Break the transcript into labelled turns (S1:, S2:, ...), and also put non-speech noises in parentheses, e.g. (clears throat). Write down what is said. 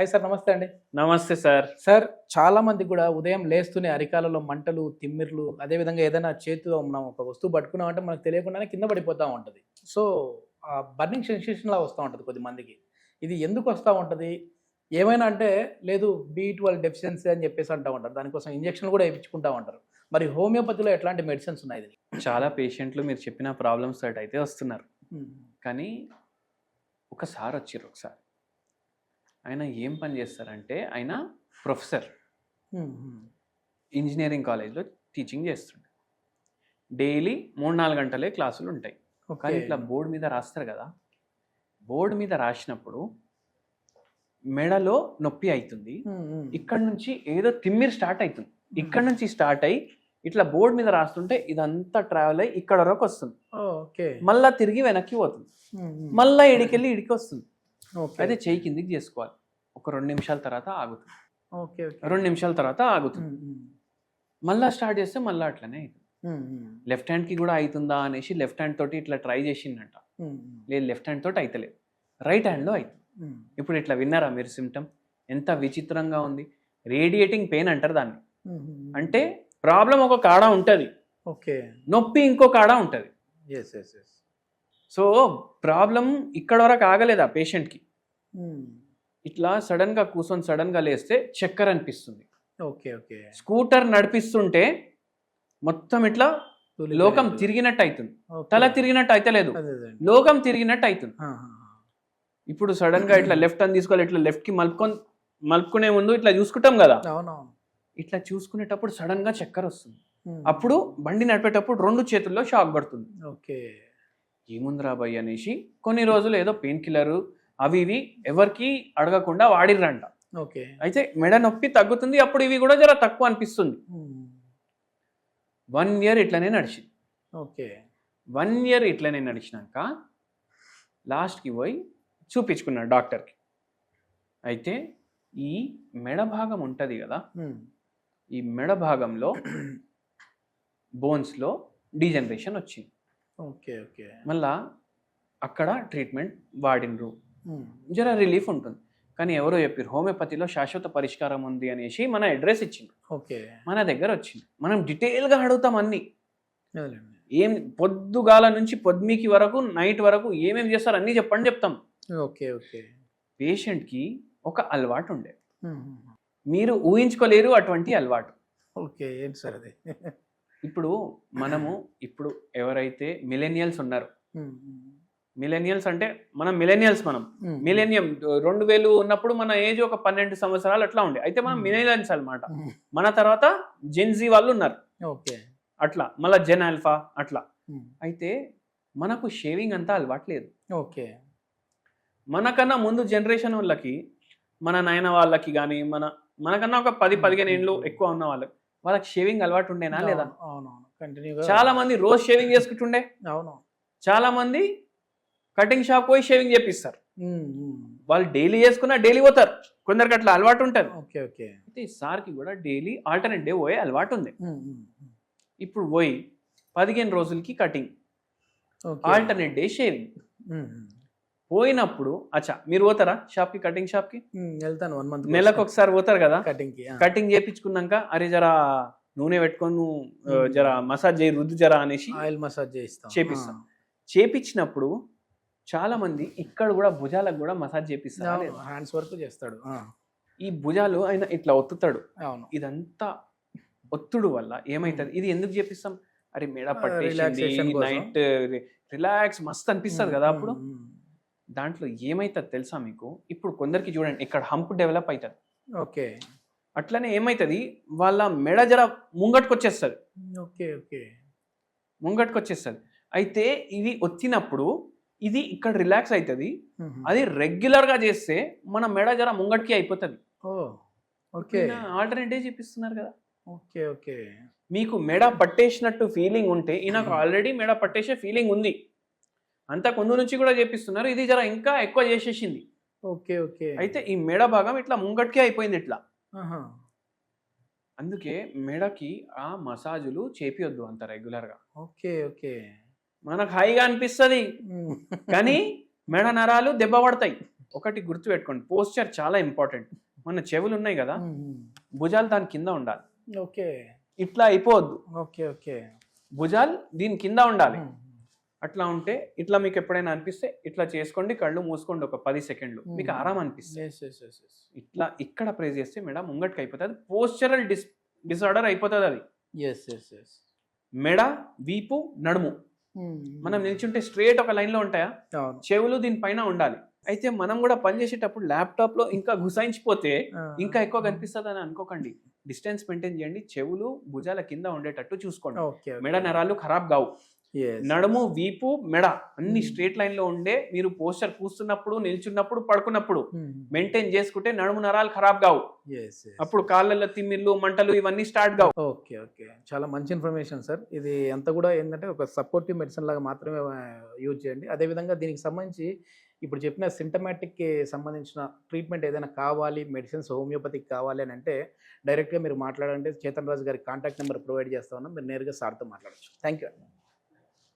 S1: Hi sir నమస్తే అండి.
S2: నమస్తే సార్.
S1: సార్ చాలా మంది కూడా ఉదయం లేస్తూనే అరికాలలో మంటలు తిమ్మిర్లు అదేవిధంగా ఏదైనా చేతిలో మనం ఒక వస్తువు పట్టుకున్నామంటే మనకు తెలియకుండానే కింద పడిపోతూ ఉంటుంది. సో ఆ బర్నింగ్ సెన్సేషన్ లా వస్తూ ఉంటుంది కొద్ది మందికి. ఇది ఎందుకు వస్తూ ఉంటుంది? ఏమైనా అంటే లేదు బీ ట్వెల్వ్ డెఫిషియన్సీ అని చెప్పేసి అంటూ ఉంటారు. దానికోసం ఇంజక్షన్లు కూడా వేయించుకుంటూ ఉంటారు. మరి హోమియోపతిలో ఎట్లాంటి మెడిసిన్స్ ఉన్నాయి
S2: చాలా పేషెంట్లు మీరు చెప్పిన ప్రాబ్లమ్స్ అయితే వస్తున్నారు. కానీ ఒకసారి వచ్చిర్రు ఒకసారి. ఆయన ఏం పని చేస్తారంటే ఆయన ప్రొఫెసర్. ఇంజనీరింగ్ కాలేజ్లో టీచింగ్ చేస్తుండే. డైలీ మూడు నాలుగు గంటలే క్లాసులు ఉంటాయి. కానీ ఇట్లా బోర్డు మీద రాస్తారు కదా. బోర్డు మీద రాసినప్పుడు మెడలో నొప్పి అవుతుంది ఇక్కడ నుంచి ఏదో తిమ్మిరి స్టార్ట్ అవుతుంది. ఇక్కడ నుంచి స్టార్ట్ అయ్యి ఇట్లా బోర్డు మీద రాస్తుంటే ఇదంతా ట్రావెల్ అయ్యి ఇక్కడ వరకు వస్తుంది. మళ్ళా తిరిగి వెనక్కి పోతుంది. మళ్ళా ఇడికెళ్ళి ఇడికి వస్తుంది. అయితే చేయి కిందికి చేసుకోవాలి. ఒక రెండు నిమిషాల తర్వాత ఆగుతుంది.
S1: ఓకే
S2: రెండు నిమిషాల తర్వాత ఆగుతుంది. మళ్ళా స్టార్ట్ చేస్తే మళ్ళీ అట్లనే అవుతుంది లెఫ్ట్ హ్యాండ్కి కూడా అవుతుందా అనేసి లెఫ్ట్ హ్యాండ్ తోటి ఇట్లా ట్రై చేసిందంట. లేదు లెఫ్ట్ హ్యాండ్ తోటి అయితలేదు రైట్ హ్యాండ్లో అవుతుంది ఇప్పుడు ఇట్లా విన్నారా మీరు సిమ్టమ్? ఎంత విచిత్రంగా ఉంది. రేడియేటింగ్ పెయిన్ అంటారు దాన్ని. అంటే ప్రాబ్లం ఒక కాడ ఉంటుంది.
S1: ఓకే.
S2: నొప్పి ఇంకో కాడ ఉంటుంది. సో ప్రాబ్లం ఇక్కడ వరకు ఆగలేదు ఆ పేషెంట్కి ఇట్లా సడన్గా కూర్చొని సడన్గా లేస్తే చక్కెర అనిపిస్తుంది.
S1: Okay okay.
S2: స్కూటర్ నడిపిస్తుంటే మొత్తం ఇట్లా లోకం తిరిగినట్టు అవుతుంది తల తిరిగినట్టు అయితలేదు లోకం తిరిగినట్టు అవుతుంది ఇప్పుడు సడన్గా ఇట్లా లెఫ్ట్ అని తీసుకోవాలి ఇట్లా లెఫ్ట్కి మలుపుకొని మలుపుకునే ముందు ఇట్లా చూసుకుంటాం కదా? ఇట్లా చూసుకునేటప్పుడు సడన్గా చక్కెర వస్తుంది. అప్పుడు బండి నడిపేటప్పుడు రెండు చేతుల్లో షాక్ పడుతుంది.
S1: ఓకే.
S2: ఏముందిరా భయ్ అనేసి కొన్ని రోజులు ఏదో పెయిన్ కిల్లర్ అవి ఇవి ఎవరికి అడగకుండా వాడిర్రంట.
S1: ఓకే.
S2: అయితే మెడ నొప్పి తగ్గుతుంది అప్పుడు ఇవి కూడా జర తక్కువ అనిపిస్తుంది. వన్ ఇయర్ ఇట్లనే నడిచింది.
S1: ఓకే.
S2: వన్ ఇయర్ ఇట్లనే నడిచినాక లాస్ట్కి పోయి చూపించుకున్నాడు డాక్టర్కి. అయితే ఈ మెడ భాగం ఉంటుంది కదా ఈ మెడ భాగంలో (clears throat) బోన్స్లో డీజనరేషన్ వచ్చింది.
S1: Okay okay.
S2: మళ్ళా అక్కడ ట్రీట్మెంట్ వాడినరు జర రిలీఫ్ ఉంటుంది. కానీ ఎవరో చెప్పారు హోమియోపతిలో శాశ్వత పరిష్కారం ఉంది అనేసి మన అడ్రస్ ఇచ్చింది
S1: ఓకే.
S2: మన దగ్గర వచ్చింది మనం డీటెయిల్గా అడుగుతాం అన్ని. ఏం పొద్దుగాల నుంచి పొద్దుమికి వరకు నైట్ వరకు ఏమేమి చేస్తారు అన్నీ చెప్పండి చెప్తాం.
S1: Okay okay.
S2: పేషెంట్కి ఒక అలవాటు ఉండే. మీరు ఊహించుకోలేరు అటువంటి అలవాటు.
S1: ఓకే ఏంటి సార్ అది?
S2: ఇప్పుడు మనము ఇప్పుడు ఎవరైతే మిలేనియల్స్ ఉన్నారు మిలేనియల్స్ అంటే మనం మిలేనియల్స్ మనం. మిలేనియం రెండు వేలు ఉన్నప్పుడు మన ఏజ్ ఒక పన్నెండు సంవత్సరాలు అట్లా ఉండే. అయితే మనం. మిలేనియల్స్ అన్నమాట. మన తర్వాత జెన్జీ వాళ్ళు ఉన్నారు.
S1: ఓకే.
S2: అట్లా మళ్ళా జెన్ ఆల్ఫా అట్లా. అయితే మనకు షేవింగ్ అంతా అలవాట్లేదు
S1: ఓకే.
S2: మనకన్నా ముందు జనరేషన్ వాళ్ళకి మన నాయన వాళ్ళకి కానీ మన మనకన్నా ఒక పది పదిహేను ఏళ్ళు ఎక్కువ ఉన్న వాళ్ళకి వాళ్ళకి షేవింగ్ అలవాటు ఉండేనా లేదా?
S1: అవునవును. కంటిన్యూగా
S2: చాలా మంది రోజు షేవింగ్ చేసుకుంటుండే.
S1: అవును.
S2: చాలా మంది కటింగ్ షాప్ పోయి షేవింగ్ చేపిస్తారు. వాళ్ళు డైలీ చేసుకున్నా డైలీ పోతారు. కొందరికి అట్లా అలవాటు ఉంటుంది
S1: ఓకే ఓకే.
S2: అయితే సార్కి కూడా డైలీ ఆల్టర్నేట్ డే పోయే అలవాటు ఉంది ఇప్పుడు పోయి పదిహేను రోజులకి కటింగ్ ఆల్టర్నేట్ డే షేవింగ్ పోయినప్పుడు అచ్చా మీరు పోతారా షాప్కి కటింగ్ షాప్కి?
S1: వెళ్తాను వన్ మంత్
S2: నెలకు ఒకసారి పోతారు కదా?
S1: కటింగ్కి
S2: కటింగ్ చేపించుకున్నాక అరే జరా నూనె పెట్టుకొని జర మసాజ్ చేయి రుద్దు జరా అనేసి
S1: ఆయిల్ మసాజ్ చేయిస్తాం.
S2: చేపిస్తాం. చేపించినప్పుడు చాలా మంది ఇక్కడ కూడా భుజాలకు కూడా మసాజ్ చేపిస్తారు?
S1: హ్యాండ్స్ వరకు చేస్తాడు
S2: ఈ భుజాలు ఆయన ఇట్లా ఒత్తుతాడు.
S1: అవును.
S2: ఇదంతా ఒత్తుడు వల్ల ఏమైతుంది? ఇది ఎందుకు చేపిస్తాం? అరే మెడ పట్టేసింది. నైట్ రిలాక్స్ మస్త్ అనిపిస్తుంది కదా అప్పుడు. దాంట్లో ఏమైతుంది తెలుసా మీకు? ఇప్పుడు కొందరికి చూడండి ఇక్కడ హంప్ డెవలప్ అవుతుంది
S1: ఓకే.
S2: అట్లనే ఏమైతుంది? వాళ్ళ మెడ జర ముంగట్కి వచ్చేస్తుంది
S1: ఓకే ఓకే.
S2: ముంగట్కి వచ్చేస్తుంది అయితే ఇది వచ్చినప్పుడు ఇది ఇక్కడ రిలాక్స్ అవుతుంది. అది రెగ్యులర్గా చేస్తే మన మెడ జర ముంగట్కి అయిపోతుంది.
S1: ఓకే.
S2: ఆల్టర్నేట్ డే చూపిస్తున్నారు కదా.
S1: Okay okay.
S2: మీకు మెడ పట్టేసినట్టు ఫీలింగ్ ఉంటే ఈయనకు ఆల్రెడీ మెడ పట్టేసే ఫీలింగ్ ఉంది. అంత ముందు నుంచి కూడా చేపిస్తున్నారు. ఇది జర ఇంకా ఎక్కువ చేసేసింది.
S1: Okay okay.
S2: అయితే ఈ మెడ భాగం ఇట్లా ముంగట్కే అయిపోయింది ఇట్లా. అందుకే మెడకి ఆ మసాజులు చేపియొద్దు అంత రెగ్యులర్గా.
S1: Okay okay.
S2: మనకు హాయిగా అనిపిస్తుంది. కానీ మెడ నరాలు దెబ్బ పడతాయి. ఒకటి గుర్తుపెట్టుకోండి. పోస్చర్ చాలా ఇంపార్టెంట్. మన చెవులు ఉన్నాయి కదా. భుజాలు దాని కింద ఉండాలి.
S1: ఓకే.
S2: ఇట్లా అయిపోవద్దు.
S1: Okay okay.
S2: భుజాలు దీని కింద ఉండాలి. అట్లా ఉంటే ఇట్లా మీకు ఎప్పుడైనా అనిపిస్తే ఇట్లా చేసుకోండి కళ్ళు మూసుకోండి ఒక పది సెకండ్లు. మీకు. ఆరాం అనిపిస్తుంది. ఇట్లా ఇక్కడ ప్రెస్ చేస్తే మెడ ముంగట్కి అయిపోతుంది. పోస్చరల్ డిస్ డిసార్డర్ అయిపోతుంది అది. మెడ వీపు నడుము. మనం నిల్చుంటే స్ట్రేట్ ఒక లైన్లో ఉంటాయా చెవులు దీనిపైన ఉండాలి. అయితే మనం కూడా పని చేసేటప్పుడు ల్యాప్టాప్లో ఇంకా గుసాయించిపోతే ఇంకా ఎక్కువ కనిపిస్తుంది అని అనుకోకండి. డిస్టెన్స్ మెయింటైన్ చేయండి. చెవులు భుజాల కింద ఉండేటట్టు చూసుకోండి. మెడ నరాలు ఖరాబ్ కావు. నడుము వీపు మెడ అన్ని
S1: Hmm.
S2: స్ట్రేట్ లైన్లో ఉండే మీరు పోస్టర్ కూస్తున్నప్పుడు నిల్చున్నప్పుడు పడుకున్నప్పుడు మెయింటైన్ చేసుకుంటే నడుము నరాలు ఖరాబ్ కావు. అప్పుడు కాళ్ళల్లో తిమ్మిర్లు మంటలు ఇవన్నీ స్టార్ట్ కావు.
S1: ఓకే ఓకే చాలా మంచి ఇన్ఫర్మేషన్ సార్. ఇది అంతా కూడా ఏంటంటే ఒక సపోర్టివ్ మెడిసిన్ లాగా మాత్రమే యూజ్ చేయండి. అదేవిధంగా దీనికి సంబంధించి ఇప్పుడు చెప్పిన సింటమాటిక్కి సంబంధించిన ట్రీట్మెంట్ ఏదైనా కావాలి మెడిసిన్స్ హోమియోపతిక్ కావాలి అని అంటే డైరెక్ట్గా మీరు మాట్లాడండి. చేతన్ రాజు గారి కాంటాక్ట్ నెంబర్ ప్రొవైడ్ చేస్తా ఉన్నాం. మీరు నేరుగా సార్తో మాట్లాడచ్చు. Thank you